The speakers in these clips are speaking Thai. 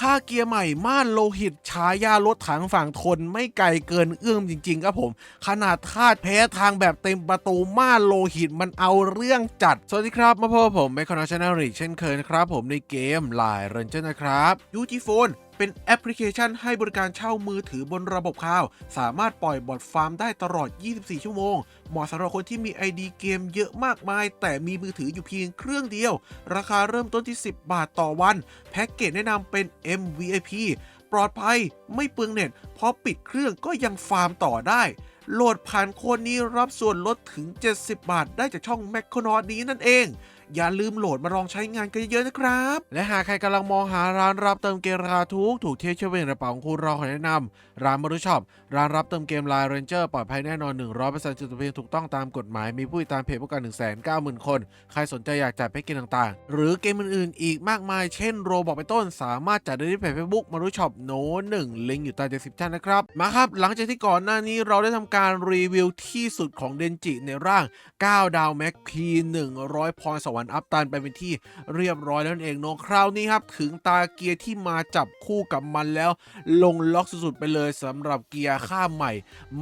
ค่าเกียร์ใหม่ม่านโลหิตฉายารถถังฝั่งทนไม่ไกลเกินเอื้อมจริง ๆ ครับผม ขนาดธาตุแพ้ทางแบบเต็มประตูม่านโลหิตมันเอาเรื่องจัด สวัสดีครับ มาพบผมไมคคอนชแนลริกเช่นเคยนะครับผมในเกมลายเรนเจอร์นะครับยูจีโฟน เป็นแอปพลิเคชันให้บริการเช่ามือถือบนระบบคลาวสามารถปล่อยบอทฟาร์มได้ตลอด 24 ชั่วโมง เหมาะสำหรับคนที่มี ID เกมเยอะมากมาย แต่มีมือถืออยู่เพียงเครื่องเดียว ราคาเริ่มต้นที่ 10 บาทต่อวัน แพ็กเกจแนะนำเป็น MVIP ปลอดภัยไม่เปลืองเน็ตเพราะปิดเครื่องก็ยังฟาร์มต่อได้โหลดผ่านโคนนี้รับส่วนลดถึง 70 บาท ได้จากช่องแม c โ o นอดนี้นั่นเอง อย่าลืมโหลดมาลองใช้งานกันเยอะๆนะครับ และหากใครกำลังมองหาร้านรับเติมเกมราคาถูกถูกเที่ยวเชื่อเวงกระเป๋าของคุณเราขอแนะนำร้านมารุช็อปร้านรับเติมเกมไลน์เรนเจอร์ปลอดภัยแน่นอน 100%จุดทะเบียนถูกต้องตามกฎหมายมีผู้ติดตามเพจพวกกัน190,000 คน ใครสนใจอยากจัดแพ็กเกจต่างๆ หรือเกมอื่นๆ อีกมากมายเช่นโรบอกเป็นต้น สามารถจัดได้ที่เพจเฟซบุ๊กมารุช็อปโน้หนึ่งลิงก์อยู่ใต้ description นะครับมาครับหลังจากที่ก่อนหน้านี้เราได้ทำการรีวิวที่สุดของเดนจิในร่าง 9 ดาวแม็กพี100พรสวรรค์อัพตันไปเป็นที่เรียบร้อยแล้วนั่นเองเนาะคราวนี้ครับถึงตาเกียร์ที่มาจับคู่กับมันแล้ว ลงล็อกสุดๆไปเลยสำหรับเกียร์ข้าใหม่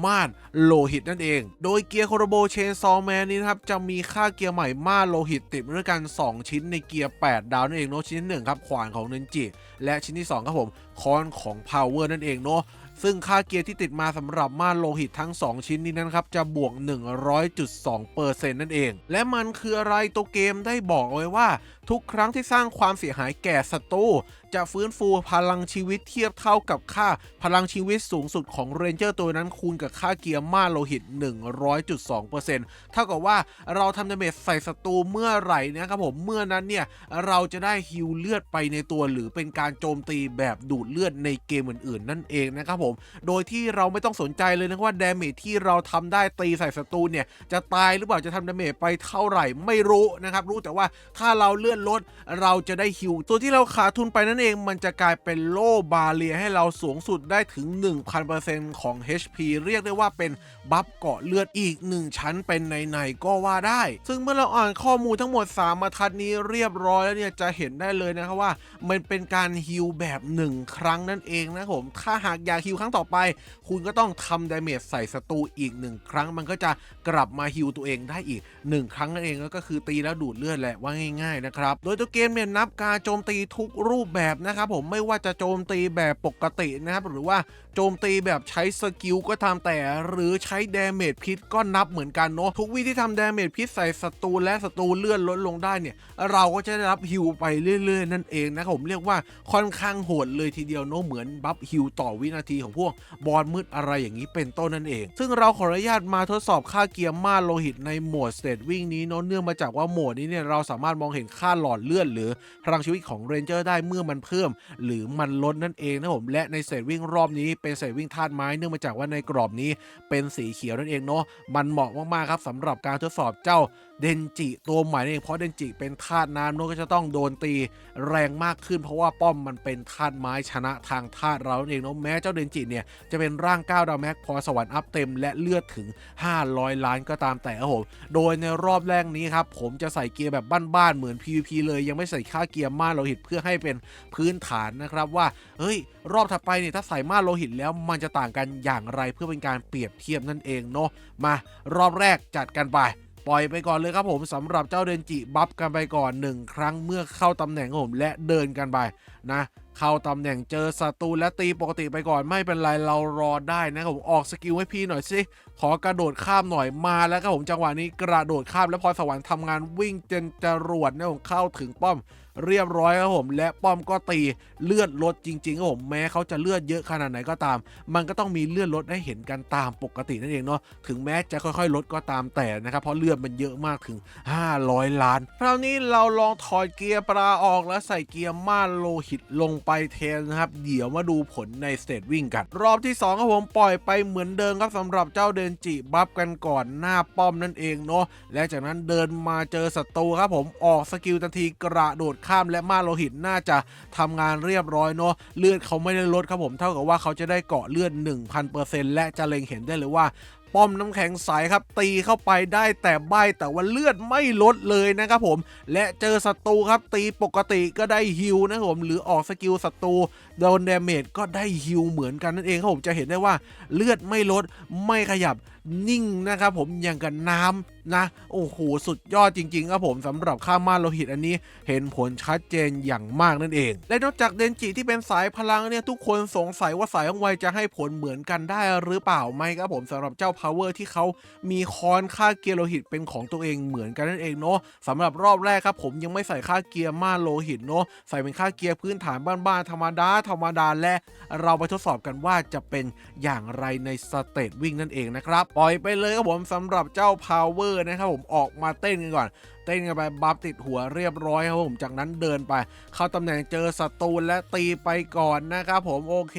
ม่านโลหิตนั่นเอง โดยเกียร์โคโรโบเชนซอแมนนี้นะครับจะมีค่าเกียร์ใหม่ม่านโลหิตติดมาด้วยกัน 2 ชิ้นในเกียร์ 8 ดาวนั่นเองเนาะชิ้นที่หนึ่งครับขวานของเนนจิและชิ้นที่2ครับผมคอนของ Power นั่นเองเนาะ ซึ่งค่าเกียร์ที่ติดมาสำหรับม่านโลหิตทั้ง 2 ชิ้นนี้นะครับ จะบวก 100.2%นั่นเอง และมันคืออะไรตัวเกมได้บอกไว้ว่า ทุกครั้งที่สร้างความเสียหายแก่ศัตรูจะฟื้นฟูพลังชีวิตเทียบเท่ากับค่า พลังชีวิตสูงสุดของเรนเจอร์ตัวนั้นคูณกับค่าเกียร์มาโลหิต 100.2%เท่ากับว่าเราทำดาเมจใส่ศัตรูเมื่อไหร่นะครับผมเมื่อนั้นเนี่ยเราจะได้ฮิวเลือดไปในตัวหรือเป็นการโจมตีแบบดูดเลือดในเกมอื่นๆ นั่นเองนะครับผม โดยที่เราไม่ต้องสนใจเลยนะว่าดาเมจที่เราทำได้ตีใส่ศัตรูเนี่ยจะตายหรือเปล่าจะทำดาเมจไปเท่าไหร่ไม่รู้นะครับรู้แต่ว่าถ้าเราเลื่อนลดเราจะได้ฮิวตัวที่เราขาดทุนไปนั่นเองมันจะกลายเป็นโล่บาเรียให้เราสูงสุดได้ถึง 1,000%ของ HP เรียกได้ว่าเป็นบัฟเกาะเลือดอีก 1 ชั้นเป็นในๆก็ว่าได้ ซึ่งเมื่อเราอ่านข้อมูลทั้งหมด3บรรทัดนี้เรียบร้อยแล้วเนี่ยจะเห็นได้เลยนะครับว่า มันเป็นการฮิวแบบ 1 ครั้งนั่นเองนะผมถ้าหากอยากฮิวครั้งต่อไป คุณก็ต้องทำดาเมจใส่ศัตรูอีก 1 ครั้ง มันก็จะกลับมาฮิวตัวเองได้อีก 1 ครั้งนั่นเองแล้วก็คือตีแล้วดูดเลือดแหละว่าง่ายๆนะครับโดยตัวเกมเนี่ยนับการโจมตีทุกรูปแบบนะครับผมไม่ว่าจะโจมตีแบบปกตินะครับหรือว่าโจมตีแบบใช้สกิลก็ตาแต่ หรือใช้เดาเมจพิษก็นับเหมือนกันเนาะทุกวิธีทำเดาเมจพิษใส่ศัตรูและศัตรูเลื่อนลดลงได้เนี่ย เราก็จะได้รับฮิวไปเรื่อยๆ นั่นเองนะครับผมเรียกว่าค่อนข้างโหดเลยทีเดียวเนาะเหมือนบัฟฮิวต่อวินาทีของพวกบอลมืดอะไรอย่างนี้เป็นต้นนั่นเอง ซึ่งเราขออนุญาตมาทดสอบค่าเกียร์มาโลหิตในโหมดสเตทวิ่งนี้เนาะเนื่องมาจากว่าโหมดนี้เนี่ยเราสามารถมองเห็นค่าหลอดเลือดหรือพลังชีวิตของเรนเจอร์ได้เมื่อมันเพิ่ม หรือมันลดนั่นเองนะผมและในเซตวิ่งรอบนี้เป็นเซตวิ่งธาตุไม้เนื่องมาจากว่าในกรอบนี้เป็นสีเขียวนั่นเองเนาะมันเหมาะมากๆครับสำหรับการทดสอบเจ้าเดนจิตัวใหม่นั่นเองเพราะเดนจิเป็นธาตุน้ำเนาะก็จะต้องโดนตีแรงมากขึ้น เพราะว่าป้อมมันเป็นธาตุไม้ชนะทางธาตุเราเองเนาะแม้เจ้าเดนจิเนี่ยจะเป็นร่าง9ดาวแม็กพอสวรรค์อัพเต็ม และเลือดถึง 500 ล้านก็ตามแต่ครับผมโดยในรอบแรกนี้ครับผมจะใส่เกียร์แบบบ้านๆเหมือน PVP เลยยังไม่ใส่ค่าเกียร์มาโลหิตเพื่อให้เป็นพื้นฐานนะครับว่าเฮ้ย รอบถัดไปเนี่ยถ้าใส่มาโลหิตแล้วมันจะต่างกันอย่างไรเพื่อเป็นการเปรียบเทียบนั่นเองเนาะมารอบแรกจัดกันไป ปล่อยไปก่อนเลยครับผมสำหรับเจ้าเดนจิบัฟกันไปก่อนหนึ่งครั้งเมื่อเข้าตำแหน่งผมและเดินกันไปนะเข้าตำแหน่งเจอศัตรูและตีปกติไปก่อนไม่เป็นไรเรารอได้นะครับผมออกสกิลให้พี่หน่อยสิขอกระโดดข้ามหน่อยมาแล้วครับผมจังหวะนี้กระโดดข้ามแล้วพอสวรรค์ทำงานวิ่งจนจรวดนะผมเข้าถึงป้อม เรียบร้อยครับผม และป้อมก็ตีเลือดลดจริงๆครับผมแม้เขาจะเลือดเยอะขนาดไหนก็ตาม มันก็ต้องมีเลือดลดให้เห็นกันตามปกตินั่นเองเนาะถึงแม้จะค่อยๆ ลดก็ตามแต่นะครับเพราะเลือดมันเยอะมากถึง 500 ล้านคราวนี้เราลองถอดเกียร์ปลาออกแล้วใส่เกียร์ม่านโลหิตลงไปแทนนะครับเดี๋ยวมาดูผลในสเตจวิ่งกัน รอบที่2ครับผมปล่อยไปเหมือนเดิมครับสำหรับเจ้าเดนจิบัฟกันก่อนหน้าป้อมนั่นเองเนาะและจากนั้นเดินมาเจอศัตรูครับผมออกสกิลทันทีกระโดดข้ามและม่านโลหิตน่าจะทำงานเรียบร้อยเนาะเลือดเขาไม่ได้ลดครับผมเท่ากับว่าเขาจะได้เกาะเลือด 1,000%และจะเล็งเห็นได้เลยว่าป้อมน้ำแข็งใสครับ ตีเข้าไปได้แต่ใบแต่ว่าเลือดไม่ลดเลยนะครับผม และเจอศัตรูครับตีปกติก็ได้ฮิวนะครับผมหรือออกสกิลศัตรู โดนเดาเมจก็ได้ฮิวเหมือนกันนั่นเองครับผมจะเห็นได้ว่าเลือดไม่ลดไม่ขยับนิ่งนะครับผมอย่างกับน้ำนะโอ้โหสุดยอดจริง ๆ ครับผมสำหรับข้ามาโลหิตอันนี้เห็นผลชัดเจนอย่างมากนั่นเอง และนอกจากเดนจิที่เป็นสายพลังเนี่ยทุกคนสงสัยว่าสายของไวจะให้ผลเหมือนกันได้หรือเปล่าไหมครับผมสำหรับเจ้า power ที่เขามีคอนค่าเกียร์โลหิตเป็นของตัวเองเหมือนกันนั่นเองเนาะสำหรับรอบแรกครับผมยังไม่ใส่ค่าเกียร์มาโลหิตเนาะใส่เป็นค่าเกียร์พื้นฐานบ้านๆธรรมดาธรรมดาและเราไปทดสอบกันว่าจะเป็นอย่างไรในสเตจวิ่งนั่นเองนะครับ ปล่อยไปเลยครับผมสำหรับเจ้าพาวเวอร์นะครับผมออกมาเต้นกันก่อน เต้นกันไปบัฟติดหัวเรียบร้อยครับผมจากนั้นเดินไป เข้าตำแหน่งเจอศัตรูและตีไปก่อนนะครับผมโอเค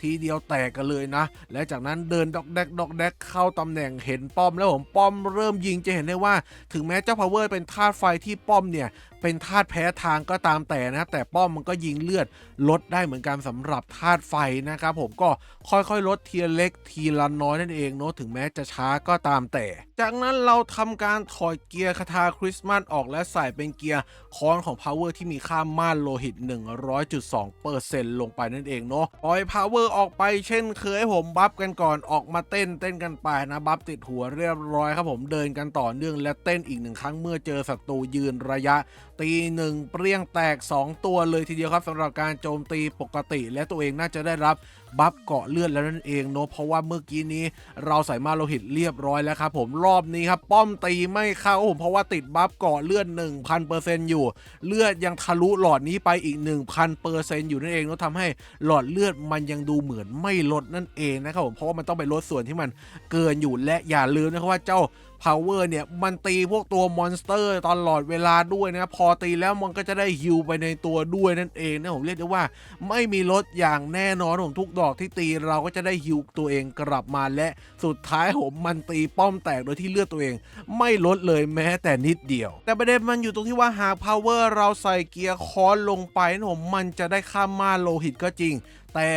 ทีเดียวแตกกันเลยนะ และจากนั้นเดินดอกแดกดอกแดกเข้าตำแหน่งเห็นป้อมแล้วผมป้อมเริ่มยิงจะเห็นได้ว่า ถึงแม้เจ้า power เป็นธาตุไฟที่ป้อมเนี่ยเป็นธาตุแพ้ทางก็ตามแต่นะครับแต่ป้อมมันก็ยิงเลือดลดได้เหมือนกันสำหรับธาตุไฟนะครับผมก็ค่อยๆ ลดทีเล็กทีละน้อยนั่นเองเนาะถึงแม้จะช้าก็ตามแต่ จากนั้นเราทำการถอดเกียร์คาถาคริสมาสออกและใส่เป็นเกียร์คอนของ Power ที่มีค่าม่านโลหิต 100.2%ลงไปนั่นเองเนาะปล่อย Power ออกไปเช่นเคยผมบัฟกันก่อนออกมาเต้นเต้นกันไปนะบัฟติดหัวเรียบร้อยครับผมเดินกันต่อเนื่องและเต้นอีกหนึ่งครั้งเมื่อเจอศัตรูยืนระยะ ตีหนึ่งเปรี้ยงแตก 2 ตัวเลยทีเดียวครับสำหรับการโจมตีปกติ และตัวเองน่าจะได้รับ บัฟเกาะเลือดแล้วนั่นเองเนาะเพราะว่าเมื่อกี้นี้เราใส่มาโลหิตเรียบร้อยแล้วครับผมรอบนี้ครับป้อมตีไม่เข้าผมเพราะว่าติดบัฟเกาะเลือด 1,000%อยู่ เลือดยังทะลุหลอดนี้ไปอีก 1,000%อยู่นั่นเองเนาะทำให้หลอดเลือดมันยังดูเหมือนไม่ลดนั่นเองนะครับผมเพราะว่ามันต้องไปลดส่วนที่มันเกินอยู่และอย่าลืมนะครับว่าเจ้า power เนี่ย มันตีพวกตัวมอนสเตอร์ตลอดเวลาด้วยนะ พอตีแล้วมันก็จะได้ฮิวไปในตัวด้วยนั่นเองนะ ผมเรียกได้ว่า ไม่มีลดอย่างแน่นอนผมทุกดอกที่ตีเราก็จะได้ฮิวตัวเองกลับมาและสุดท้ายผมมันตีป้อมแตกโดยที่เลือดตัวเอง ไม่ลดเลยแม้แต่นิดเดียว แต่ประเด็นมันอยู่ตรงที่ว่าหาก power เราใส่เกียร์คอนลงไปนะผมมันจะได้ค่ามาโลหิตก็จริง แต่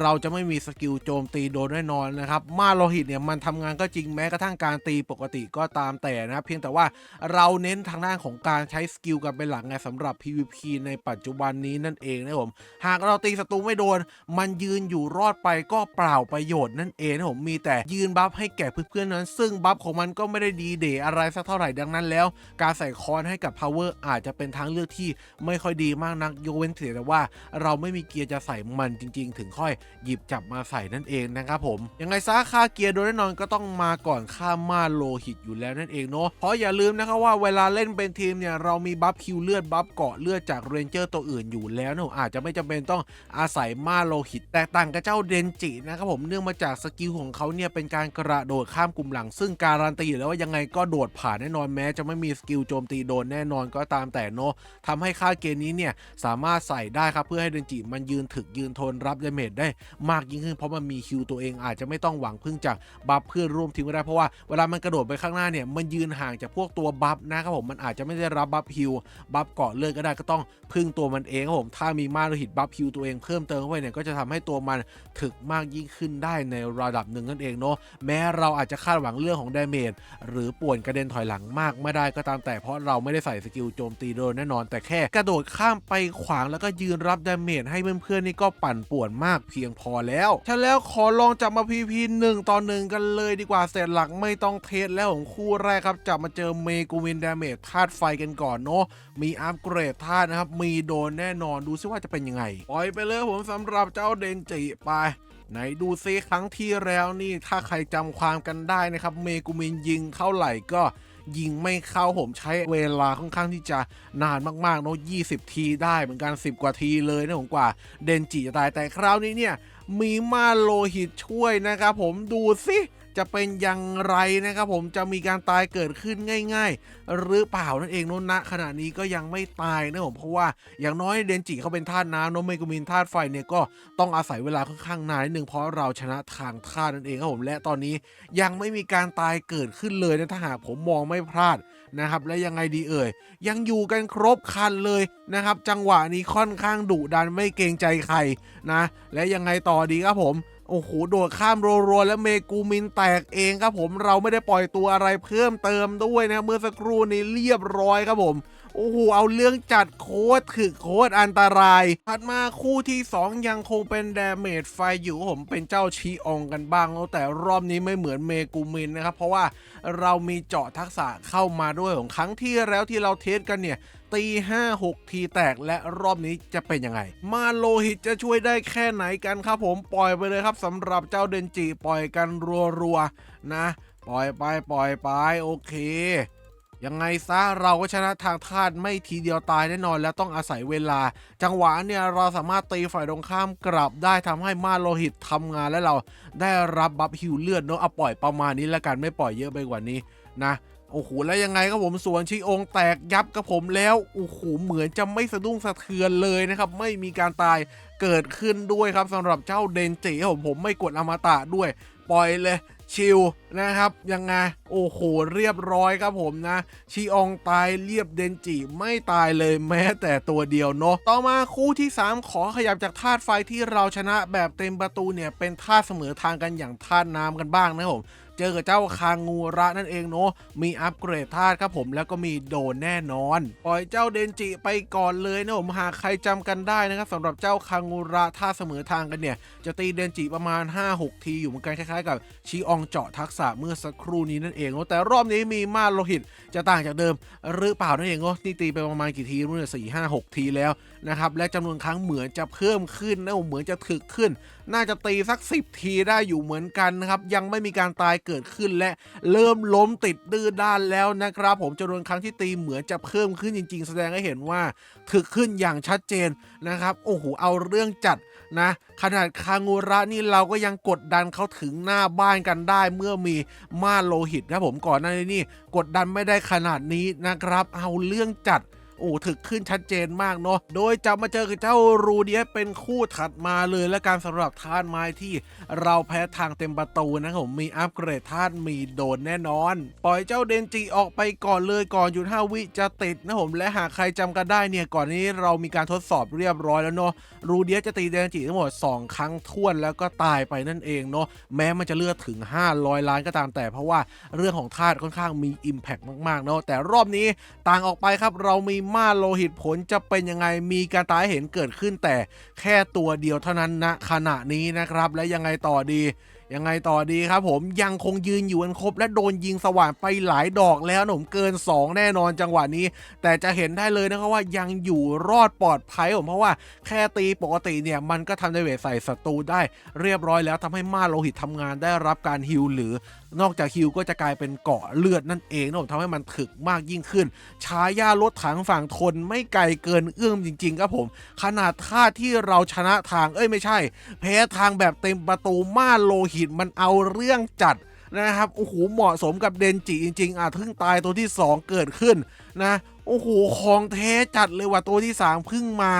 เราจะไม่มีสกิลโจมตีโดนแน่นอนนะครับ มาโลหิตเนี่ยมันทำงานก็จริงแม้กระทั่งการตีปกติก็ตามแต่นะ เพียงแต่ว่าเราเน้นทางด้านของการใช้สกิลกันเป็นหลักไงสำหรับ PVP ในปัจจุบันนี้นั่นเองนะผม หากเราตีศัตรูไม่โดน มันยืนอยู่รอดไปก็เปล่าประโยชน์นั่นเองนะผมมีแต่ยืนบัฟให้แก่เพื่อนๆนั้น ซึ่งบัฟของมันก็ไม่ได้ดีเดยอะไรสักเท่าไหร่ดังนั้นแล้ว การใส่คอนให้กับ power อาจจะเป็นทางเลือกที่ไม่ค่อยดีมากนักยกเว้นเสียแต่ว่า เราไม่มีเกียร์จะใส่มันจริงๆถึงค่อยหยิบจับมาใส่นั่นเองนะครับผมยังไงซะค่าเกียร์โดยแน่นอนก็ต้องมาก่อนค่ามาโลหิตอยู่แล้วนั่นเองเนาะเพราะอย่าลืมนะครับว่าเวลาเล่นเป็นทีมเนี่ยเรามีบัฟคิวเลือดบัฟเกาะเลือดจากเรนเจอร์ตัวอื่นอยู่แล้วเนาะอาจจะไม่จำเป็นต้องอาศัยมาโลหิตแตกต่างกับเจ้าเดนจินะครับผมเนื่องมาจากสกิลของเขาเนี่ยเป็นการกระโดดข้ามกลุ่มหลัง ซึ่งการันตีอยู่แล้วว่ายังไงก็โดดผ่านแน่นอนแม้ จะไม่มีสกิลโจมตีโดนแน่นอนก็ตามแต่เนาะทำให้ค่าเกณฑ์นี้เนี่ยสามารถใส่ได้ครับเพื่อให้เดนจิมันยืนถึกยืนทนรับดาเมจได้มากยิ่งขึ้น เพราะมันมีคิวตัวเองอาจจะไม่ต้องหวังพึ่งจากบัฟเพื่อนร่วมทีมก็ได้เพราะว่าเวลามันกระโดดไปข้างหน้าเนี่ยมันยืนห่างจากพวกตัวบัฟนะครับผมมันอาจจะไม่ได้รับบัฟฮิวบัฟเกาะเลือดก็ได้ก็ต้องพึ่งตัวมันเองครับผมถ้ามีมาโลหิตบัฟฮิวตัวเองเพิ่มเติมเข้าไปเนี่ยก็จะทำให้ตัวมันถึกมากยิ่งขึ้นได้ในระดับหนึ่งนั่นเองเนาะแม้เราอาจจะคาดหวังเรื่องของดาเมจหรือป่วนกระเด็นถอยหลังมากไม่ได้ก็ตามแต่เพราะเราไม่ได้ใส่สกิลโจมตีโดนแน่นอน แต่แค่กระโดดข้ามไปขวางแล้วก็ยืนรับดาเมจให้เพื่อนๆนี่ก็ปั่นป่วนมากเพียงพอแล้วฉะแล้วขอลองจับมาพีพีหนึ่งต่อหนึ่งกันเลยดีกว่าเสร็จหลักไม่ต้องเทสแล้วของคู่แรกครับจับมาเจอเมกูวินดาเมจธาตุไฟกันก่อนเนาะมีอัปเกรดธาตุนะครับ มีโดนแน่นอนดูซิว่าจะเป็นยังไง ปล่อยไปเลยผมสำหรับเจ้าเดนจิไปไหนดูซิครั้งที่แล้วนี่ถ้าใครจำความกันได้นะครับ เมกูมินยิงเท่าไหร่ก็ ยิงไม่เข้าผมใช้เวลาค่อนข้างที่จะนานมากๆเนาะ20 ทีได้เหมือนกัน 10 กว่าทีเลยนะผมกว่าเดนจิจะตายแต่คราวนี้เนี่ยมีมาโลหิตช่วยนะครับผมดูสิ จะเป็นอย่างไรนะครับผมจะมีการตายเกิดขึ้นง่าย ๆ หรือเปล่านั่นเองโนนะขณะนี้ก็ยังไม่ตายนะผมเพราะว่าอย่างน้อยเดนจิเขาเป็นธาตุน้ำโนเมกุมินธาตุไฟเนี่ยก็ต้องอาศัยเวลาค่อนข้างนานนิดนึงเพราะเราชนะทางธาตุนั่นเองครับผมและตอนนี้ยังไม่มีการตายเกิดขึ้นเลยนะถ้าหากผมมองไม่พลาดนะครับและยังไงดีเอ่ยยังอยู่กันครบคันเลยนะครับจังหวะนี้ค่อนข้างดุดันไม่เกรงใจใครนะและยังไงต่อดีครับผม โอ้โหโดดข้ามรัวๆแล้วเมกูมินแตกเองครับผมเราไม่ได้ปล่อยตัวอะไรเพิ่มเติมด้วยนะเมื่อสักครู่นี้เรียบร้อยครับผมโอ้โห เอาเรื่องจัดโคตรถึกโคตรอันตราย ถัดมาคู่ที่ 2 ยังคงเป็นแดเมจไฟอยู่ผมเป็นเจ้าชีอองกันบ้าง แต่รอบนี้ไม่เหมือนเมกูมินนะครับ เพราะว่าเรามีเจาะทักษะเข้ามาด้วยของครั้งที่แล้วที่เราเทสกันเนี่ย ตี5 6 ทีแตกและรอบนี้จะเป็นยังไง มาโลหิตจะช่วยได้แค่ไหนกันครับผมปล่อยไปเลยครับสำหรับเจ้าเดนจิปล่อยกันรัวๆนะ ปล่อยไปปล่อยไปโอเคยังไงซะเราก็ชนะทางธาตุไม่ทีเดียวตายแน่นอน และต้องอาศัยเวลา จังหวะเนี่ยเราสามารถตีฝ่ายตรงข้ามกลับได้ทำให้มาโลหิตทำงานและเราได้รับบัฟฮิวเลือดเนาะเอาปล่อยประมาณนี้แล้วกันไม่ปล่อยเยอะไปกว่านี้นะ โอ้โหแล้วยังไงครับผมสวนชีองค์แตกยับกับผมแล้วโอ้โหเหมือนจะไม่สะดุ้งสะเทือนเลยนะครับ ไม่มีการตายเกิดขึ้นด้วยครับสำหรับเจ้าเดนจิผมผมไม่กดอมตะด้วย ปล่อยเลยชิล นะครับ ยังไง โอ้โห เรียบร้อยครับผมนะ ชีอองตายเรียบเดนจิไม่ตายเลยแม้แต่ตัวเดียวเนาะต่อมาคู่ที่ 3 ขอขยับจากธาตุไฟที่เราชนะแบบเต็มประตูเนี่ย เป็นธาตุเสมอทางกันอย่างธาตุน้ำกันบ้างนะครับผมเจอกับเจ้าคางงูระนั่นเองเนาะ มีอัปเกรดธาตุครับผมแล้วก็มีโดนแน่นอน ปล่อยเจ้าเดนจิไปก่อนเลยนะผมหากใครจำกันได้นะครับสำหรับเจ้าคางงูระธาตุเสมอทางกันเนี่ย จะตีเดนจิประมาณ 5-6 ทีอยู่เหมือนกันคล้ายๆกับชีอองเจาะทักษะเมื่อสักครู่นี้นั่นเองเนาะแต่รอบนี้มีมาโลหิตจะต่างจากเดิม หรือเปล่านั่นเองเนาะนี่ตีไปประมาณกี่ทีรู้เนี่ยสี่ห้าหกทีแล้วนะครับและจำนวนครั้งเหมือนจะเพิ่มขึ้นนะเหมือนจะถึกขึ้น น่าจะตีสัก 10 ทีได้อยู่เหมือนกันนะครับยังไม่มีการตายเกิดขึ้นและเริ่มล้มติดดื้อด้านแล้วนะครับผมจำนวนครั้งที่ตีเหมือนจะเพิ่มขึ้นจริง ๆ แสดงให้เห็นว่าถึกขึ้นอย่างชัดเจนนะครับโอ้โหเอาเรื่องจัด นะขนาดคางูระนี่เราก็ยังกดดันเขาถึงหน้าบ้านกันได้ เมื่อมีมาโลหิตนะผมก่อนหน้านี้นี่กดดันไม่ได้ขนาดนี้นะครับ เอาเรื่องจัด โอ้ถึกขึ้นชัดเจนมากเนาะโดยจะมาเจอกับเจ้ารูเดียเป็นคู่ถัดมาเลยและการสำหรับธาตุไม้ที่เราแพ้ทางเต็มประตูนะครับผมมีอัปเกรดธาตุมีโดนแน่นอน ปล่อยเจ้าเดนจิออกไปก่อนเลยก่อนหยุด5วิจะติดนะผมและหากใครจำกันได้เนี่ยก่อนนี้เรามีการทดสอบเรียบร้อยแล้วเนาะรูเดียจะตีเดนจิทั้งหมด 2 ครั้งท้วนแล้วก็ตายไปนั่นเองเนาะแม้มันจะเลือดถึง 500 ล้านก็ตามแต่เพราะว่าเรื่องของธาตุค่อนข้างมี Impact มากๆเนาะแต่รอบนี้ต่างออกไปครับเรามีมาโลหิตผลจะเป็นยังไงมีการตายเห็นเกิดขึ้นแต่แค่ตัวเดียวเท่านั้นณขณะนี้นะครับและยังไงต่อดียังไงต่อดีครับผมยังคงยืนอยู่กันครบ และโดนยิงสว่านไปหลายดอกแล้วหนะผมเกิน 2 แน่นอนจังหวะนี้ แต่จะเห็นได้เลยนะครับว่ายังอยู่รอดปลอดภัยผมเพราะว่าแค่ตีปกติเนี่ย มันก็ทำได้เวทใส่ศัตรูได้เรียบร้อยแล้วทำให้มาโลหิตทำงานได้รับการฮิลหรือนอกจากฮิลก็จะกลายเป็นเกาะเลือดนั่นเองนะผมทำให้มันถึกมากยิ่งขึ้นฉายารถถังฝั่งทนไม่ไกลเกินเอื้อมจริง ๆ ครับผม ขนาดท่าที่เราชนะทางเอ้ยไม่ใช่แพ้ทางแบบเต็มประตูมาโลหิตมันเอาเรื่องจัดนะครับโอ้โหเหมาะสมกับเดนจิจริงๆอะทึ่งตายตัวที่ 2 เกิดขึ้นนะ โอ้โห ของแท้จัดเลยว่ะตัวที่ 3พิ่งมา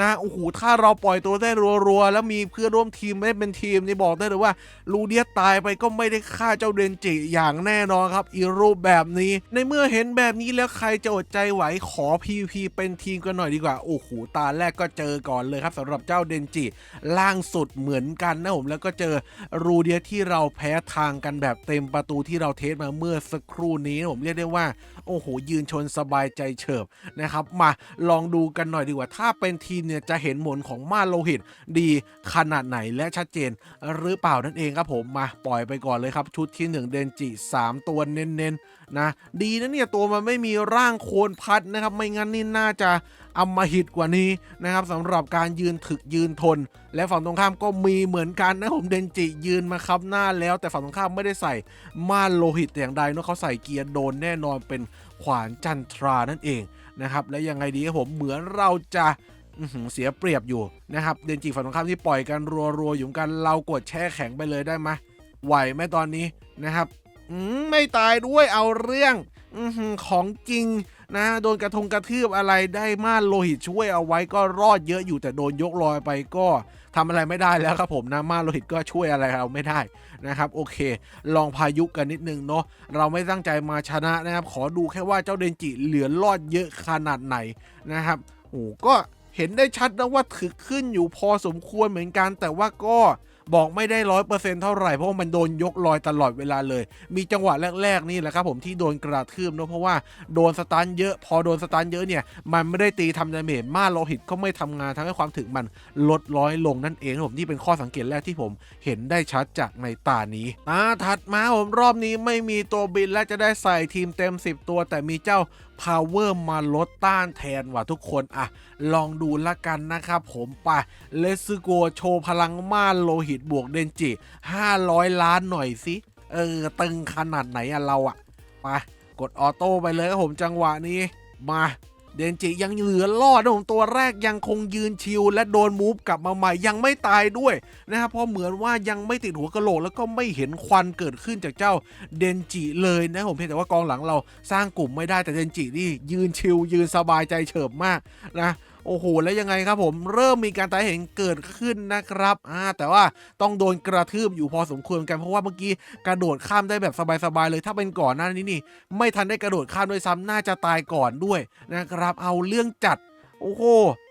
นะ โอ้โห ถ้าเราปล่อยตัวได้รัวๆ แล้วมีเพื่อนร่วมทีมไม่เป็นทีมนี่บอกได้เลยว่า ลูเดียตายไปก็ไม่ได้ฆ่าเจ้าเดนจิอย่างแน่นอนครับ อีรูปแบบนี้ ในเมื่อเห็นแบบนี้แล้วใครจะอดใจไหวขอ PVP เป็นทีมกันหน่อยดีกว่า โอ้โห ตาแรกก็เจอก่อนเลยครับสำหรับเจ้าเดนจิ ล่างสุดเหมือนกันนะผมแล้วก็เจอรูเดียที่เราแพ้ทางกันแบบเต็มประตูที่เราเทสมาเมื่อสักครู่นี้นะผมเรียกได้ว่า โอ้โห ยืนชนสบายใจเฉิบนะครับ มาลองดูกันหน่อยดีกว่า ถ้าเป็นทีมเนี่ยจะเห็นหมนของมาโลหิตดีขนาดไหนและชัดเจน หรือเปล่านั่นเองครับผมมาปล่อยไปก่อนเลยครับ ชุดที่ 1 เดนจิ 3 ตัวเน้นๆนะดีนะเนี่ยตัวมันไม่มีร่างโคนพัดนะครับ ไม่งั้นนี่น่าจะอำมหิตกว่านี้นะครับสำหรับการยืนถึกยืนทน และฝั่งตรงข้ามก็มีเหมือนกันนะผมเดนจิยืนมาครับหน้าแล้ว แต่ฝั่งตรงข้ามไม่ได้ใส่ม่านโลหิตแต่อย่างใดเนาะเขาใส่เกียร์โดนแน่นอนเป็น ขวานจันทรานั่นเองนะครับและยังไงดีครับผมเหมือนเราจะเสียเปรียบอยู่นะครับเดนจิฝั่งตรงข้ามที่ปล่อยกันรัวๆอยู่กันเรากดแช่แข็งไปเลยได้ไหมไหวไหมตอนนี้นะครับอไม่ตายด้วยเอาเรื่องอของจริงนะโดนกระทงกระทืบอะไรได้มาโลหิตช่วยเอาไว้ก็รอดเยอะอยู่แต่โดนยกลอยไปก็ทำอะไรไม่ได้แล้วครับผมนะมาโลหิตก็ช่วยอะไรเราไม่ได้ นะครับโอเค ลองพายุกันนิดนึงเนาะเราไม่ตั้งใจมาชนะนะครับ ขอดูแค่ว่าเจ้าเดนจิเหลือรอดเยอะขนาดไหนนะครับโอ้ก็เห็นได้ชัดนะว่าถึกขึ้นอยู่พอสมควรเหมือนกันแต่ว่าก็ บอกไม่ได้ร้อยเปอร์เซ็นต์เท่าไหร่เพราะว่ามันโดนยกลอยตลอดเวลาเลย มีจังหวะแรกๆนี่แหละครับผมที่โดนกระทืบเนอะเพราะว่าโดนสตันเยอะ พอโดนสตันเยอะเนี่ยมันไม่ได้ตีทำดาเมจมาโลหิตก็ไม่ทำงานทำให้ความถึงมันลดร้อยลงนั่นเองครับผมนี่เป็นข้อสังเกตแรกที่ผมเห็นได้ชัดจากในตานี้อาถัดมาผมรอบนี้ไม่มีตัวบินและจะได้ใส่ทีมเต็ม 10 ตัว แต่มีเจ้า power มาลดต้านแทนว่ะทุกคนอะ ลองดูละกันนะครับผมไปเลสโกโชว์พลังม่านโลหิตบวกเดนจิ 500 ล้านหน่อยสิเออ ตึงขนาดไหนอะเราอะไปกดออโต้ไปเลยครับผมจังหวะนี้ มาเดนจิยังเหลือรอดนะผมตัวแรกยังคงยืนชิว และโดนมูฟกลับมาใหม่ยังไม่ตายด้วยนะครับเพราะเหมือนว่ายังไม่ติดหัวกระโหลกแล้วก็ไม่เห็นควันเกิดขึ้นจากเจ้าเดนจิเลยนะผมเพียงแต่ว่ากองหลังเราสร้างกลุ่มไม่ได้แต่เดนจินี่ยืนชิวยืนสบายใจเฉิบมากนะ โอ้โหแล้วยังไงครับผมเริ่มมีการตายเห็นเกิดขึ้นนะครับอ่าแต่ว่าต้องโดนกระทืบอยู่พอสมควรกันเพราะว่าเมื่อกี้กระโดดข้ามได้แบบสบายๆเลย ถ้าเป็นก่อนหน้านี้นี่ ไม่ทันได้กระโดดข้ามด้วยซ้ำน่าจะตายก่อนด้วยนะครับ เอาเรื่องจัดโอ้โห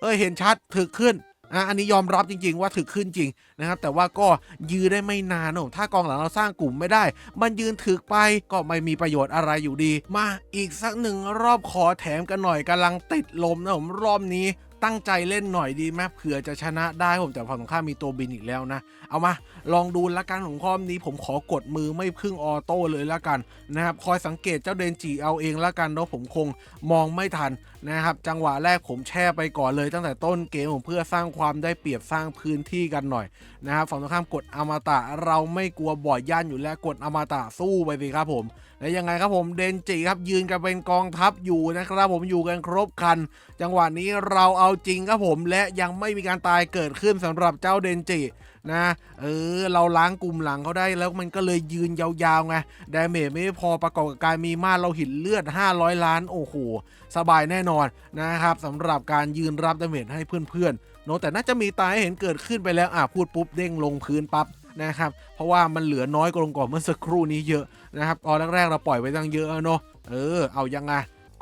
เอ้ยเห็นชัดถึกขึ้น อะอันนี้ยอมรับจริง ๆ ว่าถึกขึ้นจริงนะครับ แต่ว่าก็ยืนได้ไม่นานนะผมถ้ากองหลังเราสร้างกลุ่มไม่ได้ มันยืนถึกไปก็ไม่มีประโยชน์อะไรอยู่ดี มาอีกสักหนึ่งรอบขอแถมกันหน่อยกำลังติดลมนะผมรอบนี้ตั้งใจเล่นหน่อยดีไหมเผื่อจะชนะได้ผมแต่ฝั่งตรงข้ามมีตัวบินอีกแล้วนะ เอามาลองดูละกันของข้อมนี้ผมขอกดมือไม่พึ่งออโต้เลยละกันนะครับ คอยสังเกตเจ้าเดนจิเอาเองละกันเนาะผมคงมองไม่ทัน นะครับจังหวะแรกผมแช่ไปก่อนเลยตั้งแต่ต้นเกมผมเพื่อสร้างความได้เปรียบสร้างพื้นที่กันหน่อยนะครับฝั่งตรงข้ามกดอมตะเราไม่กลัวบ่อยย่านอยู่แล้วกดอมตะสู้ไปสิครับผมและยังไงครับผมเดนจิครับยืนกันเป็นกองทัพอยู่นะครับผมอยู่กันครบคัน จังหวะนี้เราเอาจริงครับผมและยังไม่มีการตายเกิดขึ้นสำหรับเจ้าเดนจิ นะ เออ เราล้างกลุ่มหลังเขาได้แล้วมันก็เลยยืนยาวๆไงดาเมจไม่พอประกอบกับการมีมาเราหินเลือด 500 ล้าน โอ้โห สบายแน่นอนนะครับสำหรับการยืนรับดาเมจให้เพื่อนๆเนอะแต่น่าจะมีตายเห็นเกิดขึ้นไปแล้วอะพูดปุ๊บเด้งลงพื้นปั๊บนะครับเพราะว่ามันเหลือน้อยกว่าก่อนเมื่อสักครู่นี้เยอะนะครับตอนแรกๆเราปล่อยไปตั้งเยอะเนอะเออเอายังไง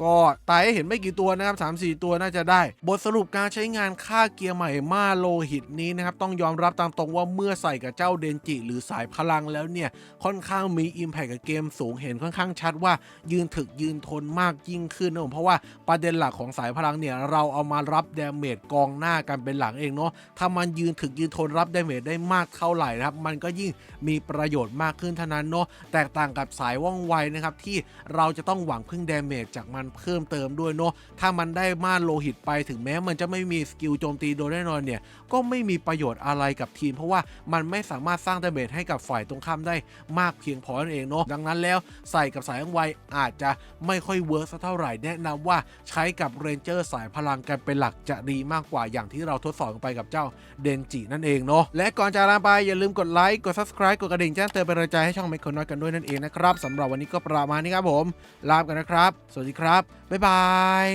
ก็ตายให้เห็นไม่กี่ตัวนะครับ 3 4 ตัวน่าจะได้ บทสรุปการใช้งานค่าเกียร์ใหม่มาโลหิตนี้นะครับ ต้องยอมรับตามตรงว่าเมื่อใส่กับเจ้าเดนจิ หรือสายพลังแล้วเนี่ย ค่อนข้างมี Impact กับเกมสูงเห็นค่อนข้างชัดว่ายืนถึกยืนทนมากยิ่งขึ้นนะผมเพราะว่าประเด็นหลักของสายพลังเนี่ยเราเอามารับดาเมจกองหน้ากันเป็นหลังเองเนาะถ้ามันยืนถึกยืนทนรับดาเมจได้มากเท่าไหร่นะครับมันก็ยิ่งมีประโยชน์มากขึ้นเท่านั้นเนาะแตกต่างกับสายว่องไวนะครับที่เราจะต้องหวังพึ่งดาเมจจากมันเพิ่มเติมด้วยเนาะถ้ามันได้ม่านโลหิตไปถึงแม้มันจะไม่มีสกิลโจมตีโดยแน่นอนเนี่ยก็ไม่มีประโยชน์อะไรกับทีม เพราะว่ามันไม่สามารถสร้างดาเมจให้กับฝ่ายตรงข้ามได้มากเพียงพอนั่นเองเนาะดังนั้นแล้วใส่กับสายว่องไวอาจจะไม่ค่อยเวิร์กสักเท่าไหร่แนะนำว่าใช้กับเรนเจอร์สายพลังกันเป็นหลักจะดีมากกว่าอย่างที่เราทดสอบไปกับเจ้าเดนจินั่นเองเนาะและก่อนจะลาไปอย่าลืมกดไลค์กด subscribe กดกระดิ่งแจ้งเตือนเป็นกำลังใจให้ช่องไมคคนน้อยกันด้วยนั่นเองนะครับสำหรับวันนี้ก็ประมาณนี้ครับผม ลาไปกันนะครับ สวัสดีครับบ๊ายบาย